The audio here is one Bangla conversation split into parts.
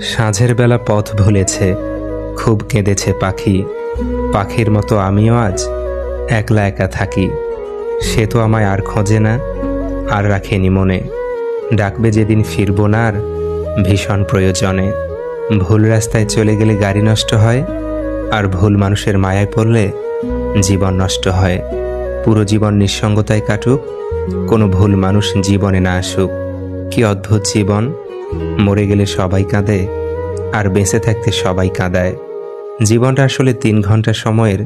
সাঁঝের বেলা পথ ভুলেছে, খুব কেঁদেছে পাখি। পাখির মতো আমিও আজ একলা একা থাকি। সে তো আমায় আর খোঁজে না, আর রাখেনি মনে। ডাকবে যেদিন ফিরবো না আর ভীষণ প্রয়োজনে। ভুল রাস্তায় চলে গেলে গাড়ি নষ্ট হয়, আর ভুল মানুষের মায়ায় পড়লে জীবন নষ্ট হয়। পুরো জীবন নিঃসঙ্গতায় কাটুক, কোনো ভুল মানুষ জীবনে না আসুক। কি অদ্ভুত জীবন! মরে গেলে সবাই কাঁদে, আর বেঁচে থাকতে সবাই কাঁদায়। জীবনটা আসলে তিন ঘণ্টা সময়ের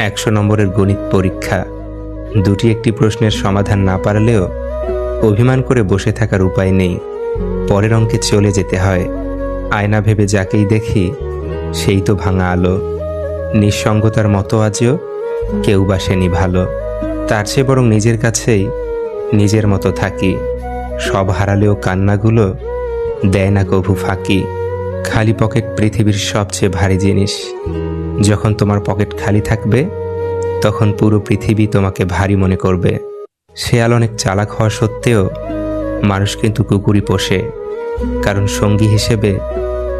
একশো নম্বরের গণিত পরীক্ষা। দুটি একটি প্রশ্নের সমাধান না পারলেও অভিমান করে বসে থাকার উপায় নেই। পরের অঙ্কে চলে যেতে হয়। আয়না ভেবে যাকেই দেখি, সেই তো ভাঙা আলো। নিঃসঙ্গতার মতো আজও কেউ বাসেনি ভালো। তার চেয়ে বরং নিজের কাছেই নিজের মতো থাকি। সব হারালেও কান্নাগুলো দেয় না কভু ফাঁকি। খালি পকেট পৃথিবীর সবচেয়ে ভারী জিনিস। যখন তোমার পকেট খালি থাকবে, তখন পুরো পৃথিবী তোমাকে ভারী মনে করবে। শেয়াল অনেক চালাক হওয়া সত্ত্বেও মানুষ কিন্তু কুকুরই পোষে। কারণ সঙ্গী হিসেবে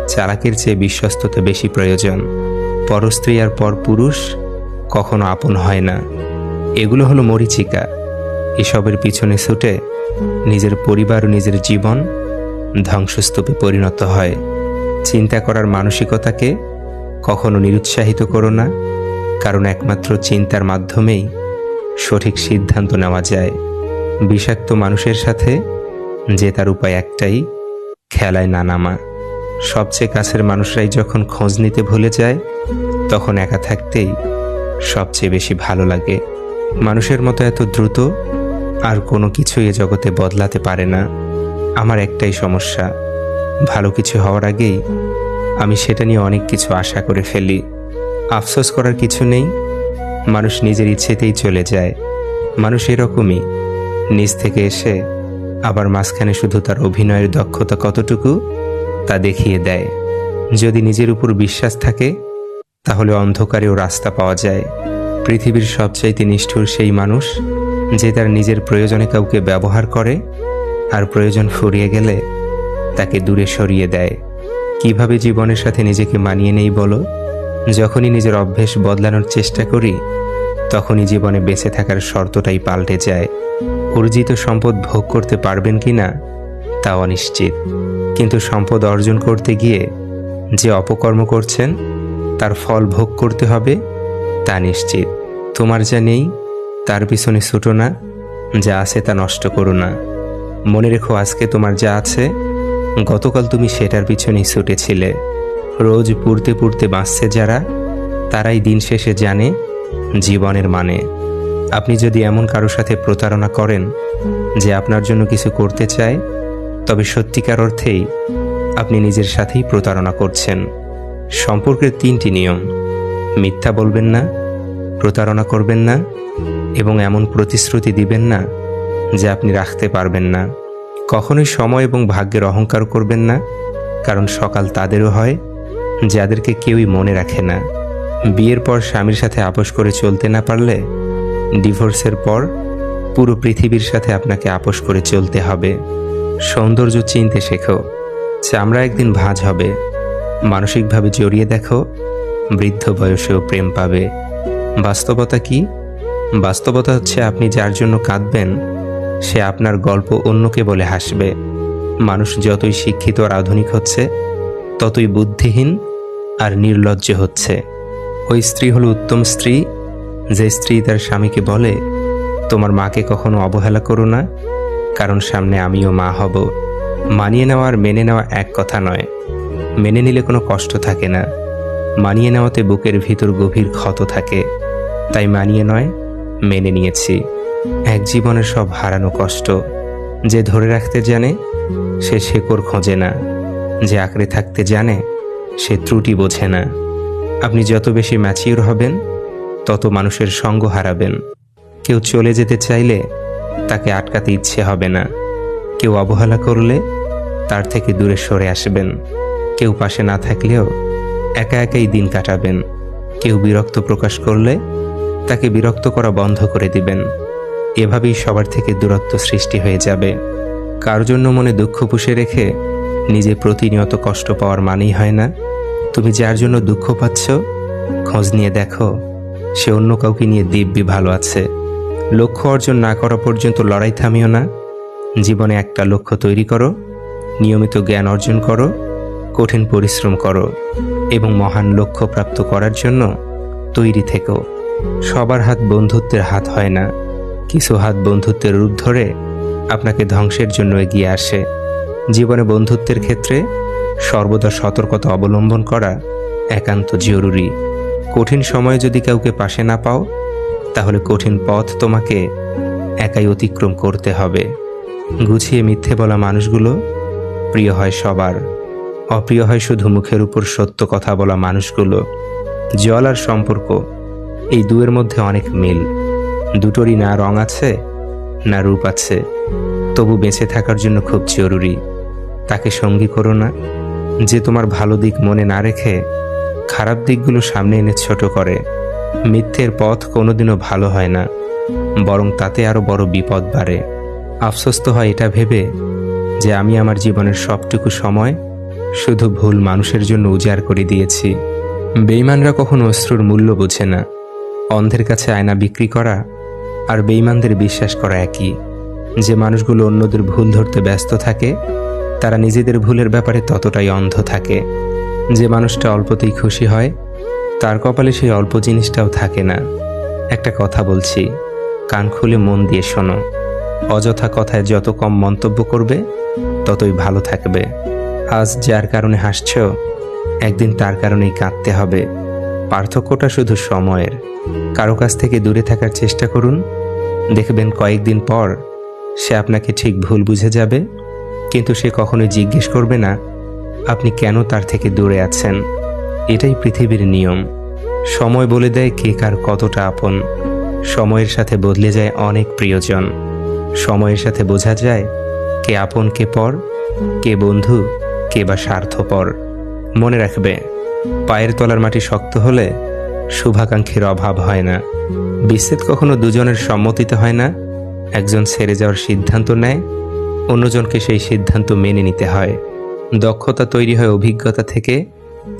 চালাকের চেয়ে বিশ্বস্ততা বেশি প্রয়োজন। পরস্ত্রী আর পর পুরুষ কখনো আপন হয় না। এগুলো হলো মরিচিকা। এসবের পিছনে ছুটে নিজের পরিবার ও নিজের জীবন ধ্বংসস্তূপে পরিণত হয়। চিন্তা করার মানসিকতাকে কখনো নিরুৎসাহিত করো না, কারণ একমাত্র চিন্তার মাধ্যমেই সঠিক সিদ্ধান্ত নেওয়া যায়। বিষাক্ত মানুষের সাথে যে তার উপায় একটাই, খেলায় না নামা। সবচেয়ে কাছের মানুষরাই যখন খোঁজ নিতে ভুলে যায়, তখন একা থাকতেই সবচেয়ে বেশি ভালো লাগে। মানুষের মতো এত দ্রুত আর কোনো কিছুই এ জগতে বদলাতে পারে না। আমার একটাই সমস্যা। ভালো কিছু হওয়ার আগেই আমি সেটা নিয়ে অনেক কিছু আশা করে ফেলি। আফসোস করার কিছু নেই। মানুষ নিজের ইচ্ছেতেই চলে যায়। মানুষ এরকমই। নিজ থেকে এসে আবার মাঝখানে শুধু তার অভিনয়ের দক্ষতা কতটুকু তা দেখিয়ে দেয়। যদি নিজের উপর বিশ্বাস থাকে, তাহলে অন্ধকারেও রাস্তা পাওয়া যায়। পৃথিবীর সবচাইতে নিষ্ঠুর সেই মানুষ যে তার নিজের প্রয়োজনে কাউকে ব্যবহার করে আর প্রয়োজন ফুরিয়ে গেলে তাকে দূরে সরিয়ে দেয়। কীভাবে জীবনের সাথে নিজেকে মানিয়ে নেই বলো? যখনই নিজের অভ্যেস বদলানোর চেষ্টা করি, তখনই জীবনে বেঁচে থাকার শর্তটাই পাল্টে যায়। অর্জিত সম্পদ ভোগ করতে পারবেন কি না তা অনিশ্চিত। কিন্তু সম্পদ অর্জন করতে গিয়ে যে অপকর্ম করছেন, তার ফল ভোগ করতে হবে, তা নিশ্চিত। তোমার যা নেই, তার পিছনে ছুটো না, যা আছে তা নষ্ট করো না। মনে রেখো, আজকে তোমার যা আছে, গতকাল তুমি সেটার পিছনেই ছুটেছিলে। রোজ পুড়তে পুড়তে বাঁচছে যারা, তারাই দিন শেষে জানে জীবনের মানে। আপনি যদি এমন কারও সাথে প্রতারণা করেন যে আপনার জন্য কিছু করতে চায়, তবে সত্যিকার অর্থেই আপনি নিজের সাথেই প্রতারণা করছেন। সম্পর্কের তিনটি নিয়ম। মিথ্যা বলবেন না, প্রতারণা করবেন না, এবং এমন প্রতিশ্রুতি দিবেন না যে আপনি রাখতে পারবেন না। কখনোই সময় এবং ভাগ্যের অহংকার করবেন না, কারণ সকাল তাদেরও হয়, যাদেরকে কেউই মনে রাখে না। বিয়ের পর স্বামীর সাথে আপোষ করে চলতে না পারলে, ডিভোর্সের পর পুরো পৃথিবীর সাথে আপনাকে আপোষ করে চলতে হবে। সৌন্দর্য চিনতে শেখো, চামড়া একদিন ভাঁজ হবে। মানসিকভাবে জড়িয়ে দেখো, বৃদ্ধ বয়সেও প্রেম পাবে। বাস্তবতা কি? বাস্তবতা হচ্ছে আপনি যার জন্য কাঁদবেন সে আপনার গল্প অন্যকে বলে হাসবে। মানুষ যতই শিক্ষিত আর আধুনিক হচ্ছে, ততই বুদ্ধিহীন আর নির্লজ্জ হচ্ছে। ওই স্ত্রী হলো উত্তম স্ত্রী, যে স্ত্রী তার স্বামীকে বলে, তোমার মাকে কখনো অবহেলা করো না, কারণ সামনে আমিও মা হব। মানিয়ে নেওয়া আর মেনে নেওয়া এক কথা নয়। মেনে নিলে কোনো কষ্ট থাকে না। মানিয়ে নেওয়াতে বুকের ভিতর গভীর ক্ষত থাকে। তাই মানিয়ে নয়, মেনে নিয়েছি। এক জীবনের সব হারানো কষ্ট যে ধরে রাখতে জানে, সে শেকড় খোঁজে না। যে আঁকড়ে থাকতে জানে, সে ত্রুটি বোঝে না। আপনি যত বেশি ম্যাচিউর হবেন, তত মানুষের সঙ্গ হারাবেন। কেউ চলে যেতে চাইলে তাকে আটকাতে ইচ্ছে হবে না। কেউ অবহেলা করলে তার থেকে দূরে সরে আসবেন। কেউ পাশে না থাকলেও একা একাই দিন কাটাবেন। কেউ বিরক্ত প্রকাশ করলে তাকে বিরক্ত করা বন্ধ করে দিবেন। এভাবেই সবার থেকে দূরত্ব সৃষ্টি হয়ে যাবে। কার জন্য মনে দুঃখ পুষে রেখে নিজে প্রতিনিয়ত কষ্ট পাওয়ার মানেই হয় না? তুমি যার জন্য দুঃখ পাচ্ছ, খোঁজ নিয়ে দেখো, সে অন্য কাউকে নিয়ে দিব্যি ভালো আছে। লক্ষ্য অর্জন না করা পর্যন্ত লড়াই থামিও না। জীবনে একটা লক্ষ্য তৈরি করো, নিয়মিত জ্ঞান অর্জন করো, কঠিন পরিশ্রম করো এবং মহান লক্ষ্য প্রাপ্ত করার জন্য তৈরি থেকো। সবার হাত বন্ধুত্বের হাত হয় না। কিছু হাত বন্ধুত্বের রূপ ধরে আপনাকে ধ্বংসের জন্য এগিয়ে আসে। জীবনে বন্ধুত্বের ক্ষেত্রে সর্বদা সতর্কতা অবলম্বন করা একান্ত জরুরি। কঠিন সময়ে যদি কাউকে পাশে না পাও, তাহলে কঠিন পথ তোমাকে একাই অতিক্রম করতে হবে। গুছিয়ে মিথ্যে বলা মানুষগুলো প্রিয় হয় সবার। অপ্রিয় হয় শুধু মুখের উপর সত্য কথা বলা মানুষগুলো। জল আর সম্পর্ক এই দুয়ের মধ্যে অনেক মিল। দুটোরই না রং আছে, না রূপ আছে। তবু বেঁচে থাকার জন্য খুব জরুরি। তাকে সঙ্গী করো না। যে তোমার ভালো দিক মনে না রেখে খারাপ দিকগুলো সামনে এনে ছোট করে। মিথ্যের পথ কোনোদিনও ভালো হয় না, বরং তাতে আরও বড় বিপদ বাড়ে। আফসোস তো হয় এটা ভেবে যে আমি আমার জীবনের সবটুকু সময় শুধু ভুল মানুষের জন্য উজাড় করে দিয়েছি। বেইমানরা কখনো অশ্রুর মূল্য বোঝে না। অন্ধের কাছে আয়না বিক্রি করা আর বেইমানদের বিশ্বাস করা একই। যে মানুষগুলো অন্যদের ভুল ধরতে ব্যস্ত থাকে, তারা নিজেদের ভুলের ব্যাপারে ততটাই অন্ধ থাকে। যে মানুষটা অল্পতেই খুশি হয়, তার কপালে সেই অল্প জিনিসটাও থাকে না। একটা কথা বলছি, কান খুলে মন দিয়ে শোনো। অযথা কথায় যত কম মন্তব্য করবে, ততই ভালো থাকবে। আজ যার কারণে হাসছ, একদিন তার কারণেই কাঁদতে হবে। পার্থক্যটা শুধু সময়ের। কারও কাছ থেকে দূরে থাকার চেষ্টা করুন। দেখবেন কয়েকদিন পর সে আপনাকে ঠিক ভুল বুঝে যাবে, কিন্তু সে কখনোই জিজ্ঞেস করবে না, আপনি কেন তার থেকে দূরে আছেন? এটাই পৃথিবীর নিয়ম। সময় বলে দেয় কে কার কতটা আপন। সময়ের সাথে বদলে যায় অনেক প্রিয়জন। সময়ের সাথে বোঝা যায় কে আপন, কে পর, কে বন্ধু, কে বা স্বার্থপর। মনে রাখবে পায়ের তলার মাটি শক্ত হলে শুভাকাঙ্ক্ষীর অভাব হয় না। বিচ্ছেদ কখনো দুজনের সম্মতিতে হয় না। একজন ছেড়ে যাওয়ার সিদ্ধান্ত নেয়, অন্যজনকে সেই সিদ্ধান্ত মেনে নিতে হয়। দক্ষতা তৈরি হয় অভিজ্ঞতা থেকে,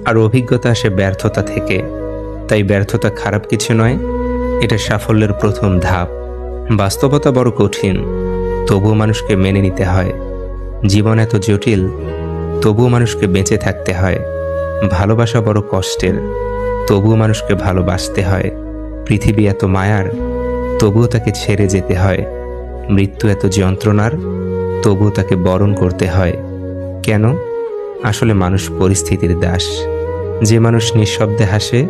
আর অভিজ্ঞতা আসে ব্যর্থতা থেকে। তাই ব্যর্থতা খারাপ কিছু নয়, এটা সাফল্যের প্রথম ধাপ। বাস্তবতা বড় কঠিন, তবুও মানুষকে মেনে নিতে হয়। জীবন এত জটিল, তবুও মানুষকে বেঁচে থাকতে হয়। ভালোবাসা বড় কষ্টের। তবুও মানুষকে ভালোবাসতে হয়। পৃথিবী এত মায়ার, তবুও তাকে ছেড়ে যেতে হয়। মৃত্যু এত যন্ত্রণার, তবুও তাকে বরণ করতে হয়। কেন? আসলে মানুষ পরিস্থিতির দাস। যে মানুষ নিঃশব্দে হাসে,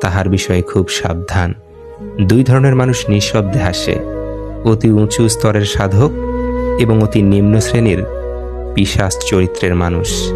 তাহার বিষয়ে খুব সাবধান। দুই ধরনের মানুষ নিঃশব্দে হাসে। অতি উঁচু স্তরের সাধক এবং অতি নিম্ন শ্রেণির, পিশাচ চরিত্রের মানুষ।